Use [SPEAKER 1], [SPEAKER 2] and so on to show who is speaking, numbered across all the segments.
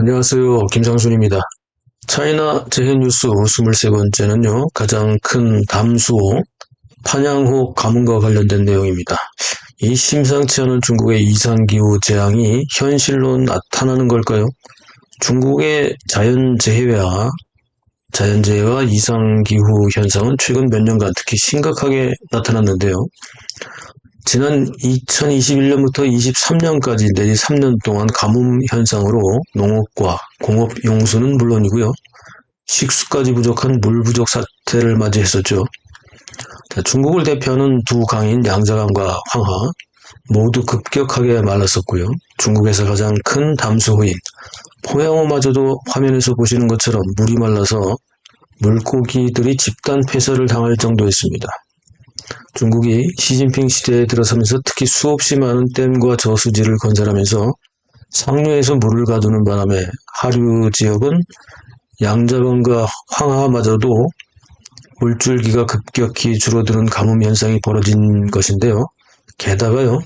[SPEAKER 1] 안녕하세요. 김상순입니다. 차이나 재해뉴스 23번째는요, 가장 큰 담수호, 판양호 가뭄과 관련된 내용입니다. 이 심상치 않은 중국의 이상기후 재앙이 현실로 나타나는 걸까요? 중국의 자연재해와 자연재해와 이상기후 현상은 최근 몇 년간 특히 심각하게 나타났는데요. 지난 2021년부터 23년까지 내지 3년 동안 가뭄 현상으로 농업과 공업 용수는 물론이고요. 식수까지 부족한 물 부족 사태를 맞이했었죠. 자, 중국을 대표하는 두 강인 양자강과 황하 모두 급격하게 말랐었고요. 중국에서 가장 큰 담수호인 포양호마저도 화면에서 보시는 것처럼 물이 말라서 물고기들이 집단 폐설을 당할 정도였습니다. 중국이 시진핑 시대에 들어서면서 특히 수없이 많은 댐과 저수지를 건설하면서 상류에서 물을 가두는 바람에 하류 지역은 양자강과 황하마저도 물줄기가 급격히 줄어드는 가뭄 현상이 벌어진 것인데요. 게다가요.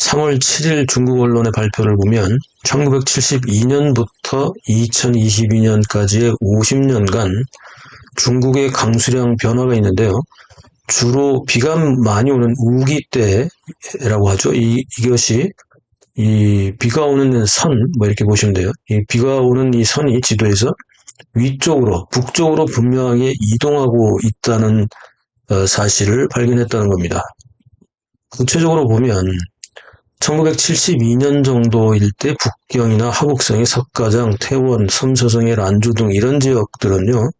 [SPEAKER 1] 3월 7일 중국 언론의 발표를 보면 1972년부터 2022년까지의 50년간 중국의 강수량 변화가 있는데요. 주로 비가 많이 오는 우기 때라고 하죠. 이, 이것이 이 비가 오는 선, 뭐 이렇게 보시면 돼요. 이 비가 오는 이 선이 지도에서 위쪽으로, 북쪽으로 분명하게 이동하고 있다는 어, 사실을 발견했다는 겁니다. 구체적으로 보면 1972년 정도일 때 북경이나 하북성의 석가장, 태원, 섬서성의 란주 등 이런 지역들은요,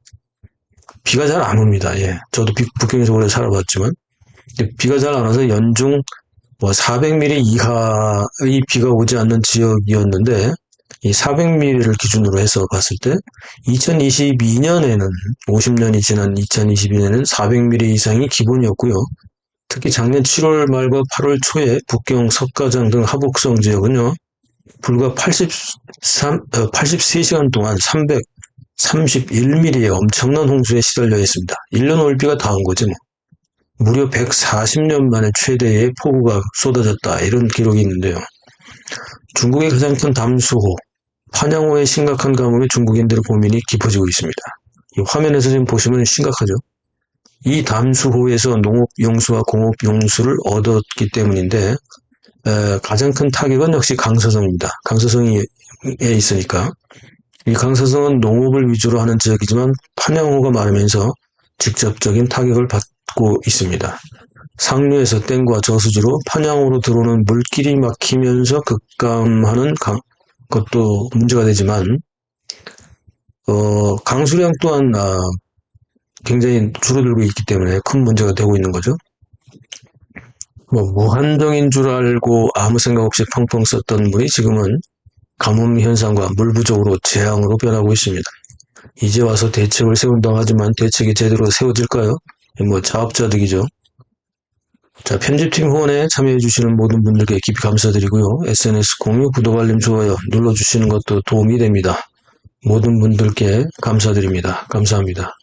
[SPEAKER 1] 비가 잘 안 옵니다. 예. 저도 북경에서 오래 살아봤지만, 비가 잘 안 와서 연중 뭐 400mm 이하의 비가 오지 않는 지역이었는데, 이 400mm를 기준으로 해서 봤을 때 2022년에는 50년이 지난 2022년에는 400mm 이상이 기본이었고요. 특히 작년 7월 말과 8월 초에 북경 석가장 등 하북성 지역은요. 불과 83, 83시간 어, 동안 331mm의 엄청난 홍수에 시달려 있습니다. 1년 올 비가 다온 거지 뭐. 무려 140년 만에 최대의 폭우가 쏟아졌다 이런 기록이 있는데요. 중국의 가장 큰 담수호 판양호의 심각한 가뭄에 중국인들의 고민이 깊어지고 있습니다. 이 화면에서 지금 보시면 심각하죠. 이 담수호에서 농업 용수와 공업 용수를 얻었기 때문인데 에, 가장 큰 타격은 역시 강서성입니다. 강서성에 있으니까 이 강서성은 농업을 위주로 하는 지역이지만 판양호가 마르면서 직접적인 타격을 받고 있습니다. 상류에서 댐과 저수지로 판양호로 들어오는 물길이 막히면서 급감하는 강, 것도 문제가 되지만 어, 강수량 또한 아, 굉장히 줄어들고 있기 때문에 큰 문제가 되고 있는 거죠. 뭐 무한정인 줄 알고 아무 생각 없이 펑펑 썼던 물이 지금은 가뭄 현상과 물 부족으로 재앙으로 변하고 있습니다. 이제 와서 대책을 세운다고 하지만 대책이 제대로 세워질까요? 뭐 자업자득이죠. 자, 편집팀 후원에 참여해주시는 모든 분들께 깊이 감사드리고요. SNS 공유, 구독, 알림, 좋아요 눌러주시는 것도 도움이 됩니다. 모든 분들께 감사드립니다. 감사합니다.